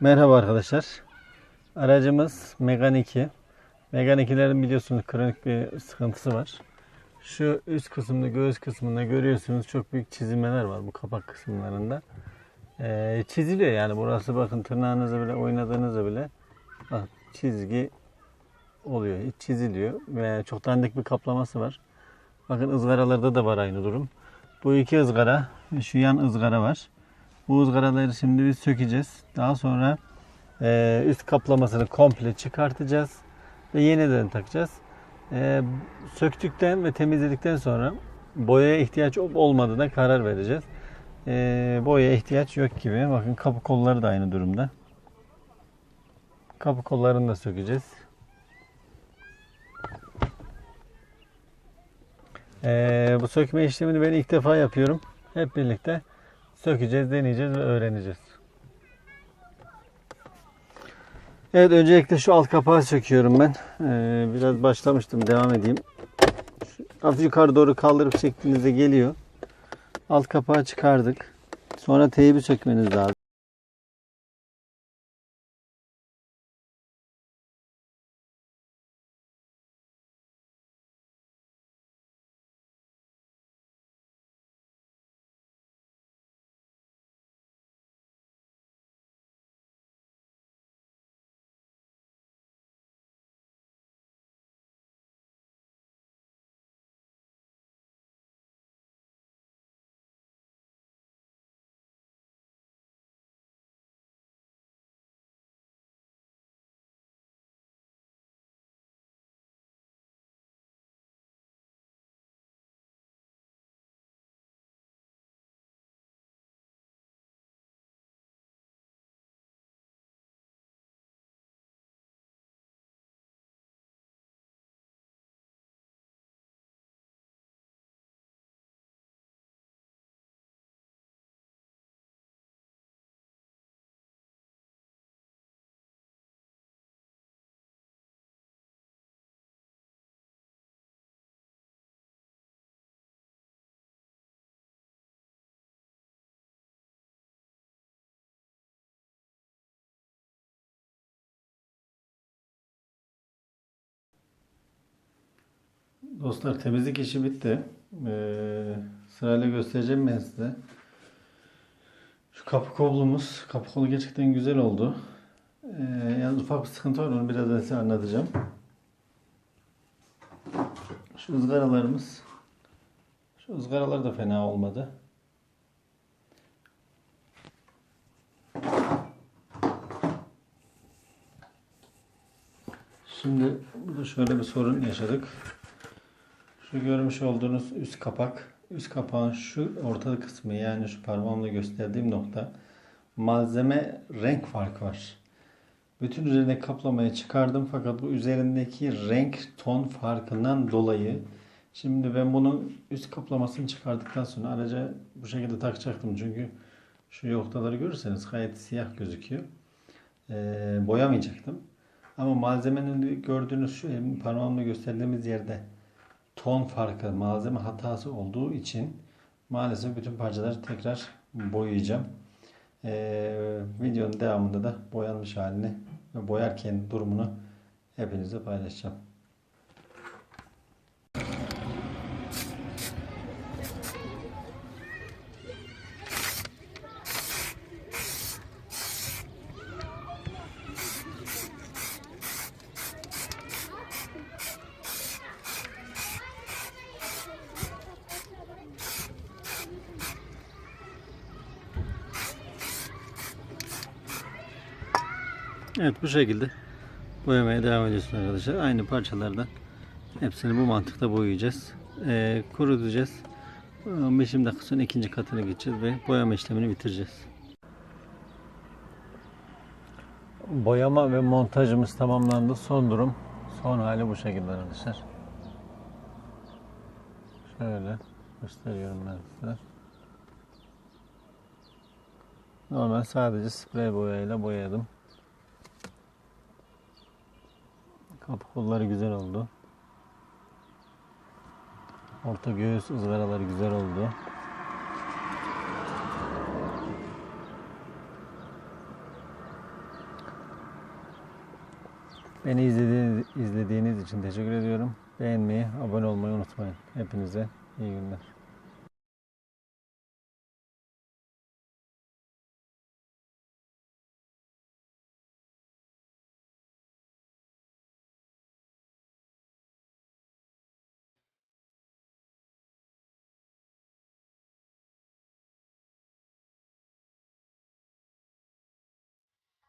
Merhaba arkadaşlar. Aracımız Megane 2. Megane 2'lerin biliyorsunuz kronik bir sıkıntısı var. Şu üst kısımda, göğüs kısmında görüyorsunuz çok büyük çizilmeler var bu kapak kısımlarında. Ee, çiziliyor yani burası bakın tırnağınızla bile oynadığınızda bile bak, çizgi oluyor. Çiziliyor ve çok dandik bir kaplaması var. Bakın ızgaralarda da var aynı durum. Bu iki ızgara, şu yan ızgara var. Bu ızgaraları şimdi biz sökeceğiz. Daha sonra e, üst kaplamasını komple çıkartacağız ve yeniden takacağız. E, söktükten ve temizledikten sonra boyaya ihtiyaç olmadığına karar vereceğiz. E, boyaya ihtiyaç yok gibi. Bakın kapı kolları da aynı durumda. Kapı kollarını da sökeceğiz. E, bu sökme işlemini ben ilk defa yapıyorum. Hep birlikte sökeceğiz, deneyeceğiz ve öğreneceğiz. Evet öncelikle şu alt kapağı söküyorum ben. Ee, biraz başlamıştım devam edeyim. Şu, hafif yukarı doğru kaldırıp çektiğinizde geliyor. Alt kapağı çıkardık. Sonra teybi sökmeniz lazım. Dostlar temizlik işi bitti. Ee, sırayla göstereceğim ben size. Şu kapı kolumuz, kapı kolu gerçekten güzel oldu. Ee, yalnız ufak bir sıkıntı var onu birazdan size anlatacağım. Şu ızgaralarımız. Şu ızgaralar da fena olmadı. Şimdi burada şöyle bir sorun yaşadık. Şu görmüş olduğunuz üst kapak, üst kapağın şu orta kısmı yani şu parmağımla gösterdiğim nokta malzeme renk farkı var. Bütün üzerine kaplamayı çıkardım fakat bu üzerindeki renk ton farkından dolayı şimdi ben bunun üst kaplamasını çıkardıktan sonra araca bu şekilde takacaktım çünkü şu noktaları görürseniz gayet siyah gözüküyor. Ee, boyamayacaktım. Ama malzemenin gördüğünüz şu parmağımla gösterdiğimiz yerde ton farkı, malzeme hatası olduğu için maalesef bütün parçaları tekrar boyayacağım. Ee, videonun devamında da boyanmış halini ve boyarken durumunu hepinizle paylaşacağım. Evet bu şekilde boyamaya devam ediyoruz arkadaşlar. Aynı parçalardan hepsini bu mantıkta boyayacağız. Ee, kurutacağız. 15 dakika sonra ikinci katına geçeceğiz ve boyama işlemini bitireceğiz. Boyama ve montajımız tamamlandı. Son durum, son hali bu şekilde arkadaşlar. Şöyle gösteriyorum ben size. Normal sadece sprey boyayla boyadım. Kapı kolları güzel oldu. Orta göğüs ızgaraları güzel oldu. Beni izlediğiniz, izlediğiniz için teşekkür ediyorum. Beğenmeyi, abone olmayı unutmayın. Hepinize iyi günler.